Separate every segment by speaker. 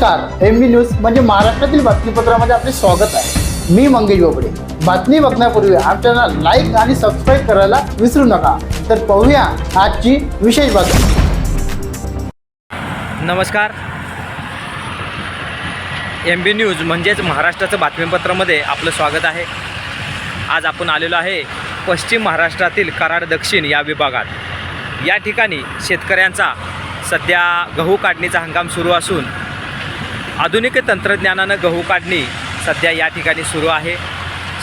Speaker 1: नमस्कार एम बी न्यूज म्हणजे महाराष्ट्रातील बातमीपत्रामध्ये आपले स्वागत आहे. मी मंगेश बोबडे. बातमी बघण्यापूर्वी आमच्या लाईक आणि सबस्क्राईब करायला विसरू नका. तर पाहूया आजची विशेष बातमी.
Speaker 2: नमस्कार. एम बी न्यूज म्हणजेच महाराष्ट्राचं बातमीपत्रामध्ये आपलं स्वागत आहे. आज आपण आलेलो आहे पश्चिम महाराष्ट्रातील कराड दक्षिण या विभागात. या ठिकाणी शेतकऱ्यांचा सध्या गहू काढणीचा हंगाम सुरू असून आधुनिक तंत्रज्ञानानं गहू काढणी सध्या या ठिकाणी सुरू आहे.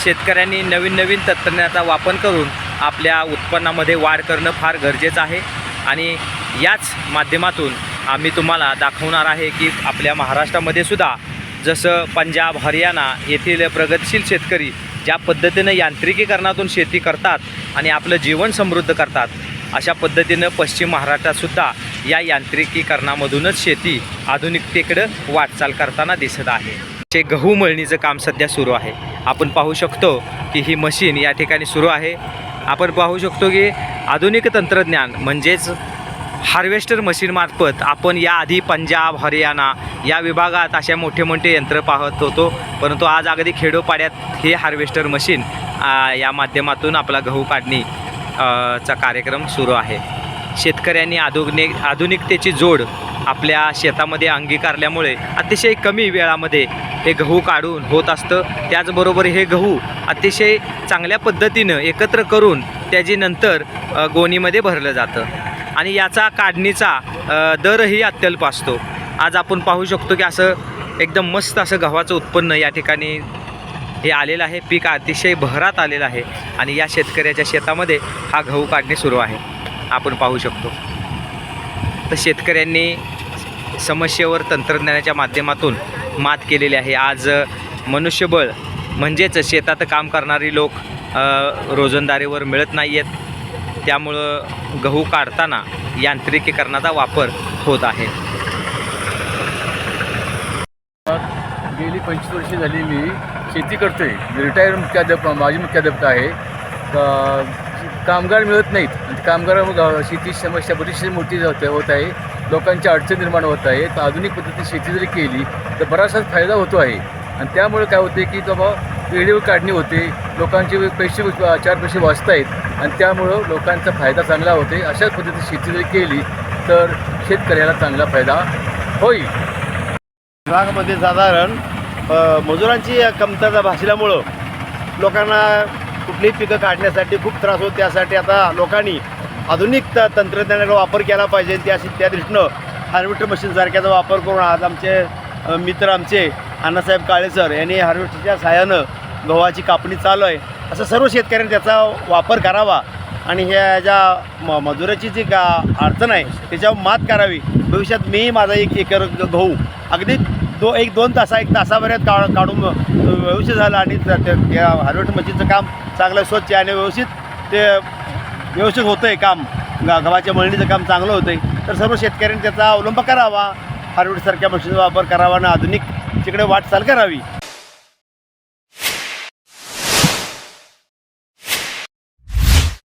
Speaker 2: शेतकऱ्यांनी नवीन नवीन तंत्रज्ञानाचा वापर करून आपल्या उत्पन्नामध्ये वाढ करणं फार गरजेचं आहे. आणि याच माध्यमातून आम्ही तुम्हाला दाखवणार आहे की आपल्या महाराष्ट्रामध्ये सुद्धा जसं पंजाब हरियाणा येथील प्रगतशील शेतकरी ज्या पद्धतीनं यांत्रिकीकरणातून शेती करतात आणि आपलं जीवन समृद्ध करतात अशा पद्धतीनं पश्चिम महाराष्ट्रातसुद्धा या यांत्रिकीकरणामधूनच शेती आधुनिकतेकडं वाटचाल करताना दिसत आहे. ते गहू मळणीचं काम सध्या सुरू आहे. आपण पाहू शकतो की ही मशीन या ठिकाणी सुरू आहे. आपण पाहू शकतो की आधुनिक तंत्रज्ञान म्हणजेच हार्वेस्टर मशीनमार्फत आपण याआधी पंजाब हरियाणा या विभागात अशा मोठे मोठे यंत्र पाहत होतो. परंतु आज अगदी खेडोपाड्यात हे हार्वेस्टर मशीन या माध्यमातून आपला गहू काढणी चा कार्यक्रम सुरू आहे. शेतकऱ्यांनी आधुनिक आधुनिकतेची जोड आपल्या शेतामध्ये अंगीकारल्यामुळे अतिशय कमी वेळामध्ये हे गहू काढून होत असतं. त्याचबरोबर हे गहू अतिशय चांगल्या पद्धतीनं एकत्र करून त्याची नंतर गोणीमध्ये भरलं जातं. आणि याचा काढणीचा दरही अत्यल्प असतो. आज आपण पाहू शकतो की असं एकदम मस्त असं गव्हाचं उत्पन्न या ठिकाणी हे आलेलं आहे. पीक अतिशय बहरात आलेलं आहे. आणि या शेतकऱ्याच्या शेतामध्ये हा गहू काढणे सुरू आहे. आपण पाहू शकतो. तर शेतकऱ्यांनी समस्येवर तंत्रज्ञानाच्या माध्यमातून मात केलेली आहे. आज मनुष्यबळ म्हणजेच शेतात काम करणारी लोक रोजंदारीवर मिळत नाही आहेत त्यामुळं गहू काढताना यांत्रिकीकरणाचा वापर होत आहे.
Speaker 3: गेली पंचवीस वर्षे झाली मी शेती करतोय. रिटायर मुख्याध्यापक माजी मुख्याध्यापक आहे. कामगार मिळत नाहीत. आणि कामगार शेती समस्या बरीचशी मोठी होत होत आहे. लोकांची अडचणी निर्माण होत आहे. तर आधुनिक पद्धतीने शेती जरी केली तर बराचसाच फायदा होतो आहे. आणि त्यामुळे काय होते की बाबा वेळेवर काढणी होते. लोकांचे पैसे चार पैसे वाचत आहेत आणि त्यामुळं लोकांचा फायदा चांगला होते अशाच पद्धतीने शेती जरी केली तर शेतकऱ्याला चांगला फायदा होईल.
Speaker 4: विभागामध्ये साधारण मजुरांची कमतरता भासल्यामुळं लोकांना कुठलीही पिकं काढण्यासाठी खूप त्रास होतो. त्यासाठी आता लोकांनी आधुनिक त तंत्रज्ञानाचा वापर केला पाहिजे. त्या त्या दृष्टीनं हार्वेस्टर मशीनसारख्याचा वापर करून आज आमचे मित्र आमचे अण्णासाहेब काळे सर यांनी हार्वेस्टरच्या सहाय्यानं गव्हाची कापणी चालू आहे. असं सर्व शेतकऱ्यांनी त्याचा वापर करावा आणि ह्या ज्या म मजुराची जी गा अडचण आहे त्याच्यावर मात करावी. भविष्यात मी माझा एक एकर गहू अगदी दो एक दोन तासा एक तासाभरात का काढून व्यवस्थित झालं आणि त्या- हार्वेस्ट मशीनचं काम चांगलं स्वच्छ आहे आणि व्यवस्थित ते व्यवस्थित होतं आहे काम गव्हाच्या मळणीचं काम चांगलं होतं आहे तर सर्व शेतकऱ्यांनी त्याचा अवलंब करावा. हार्वेस्टसारख्या मशीनचा वापर करावा आणि आधुनिक तिकडे वाटचाल करावी.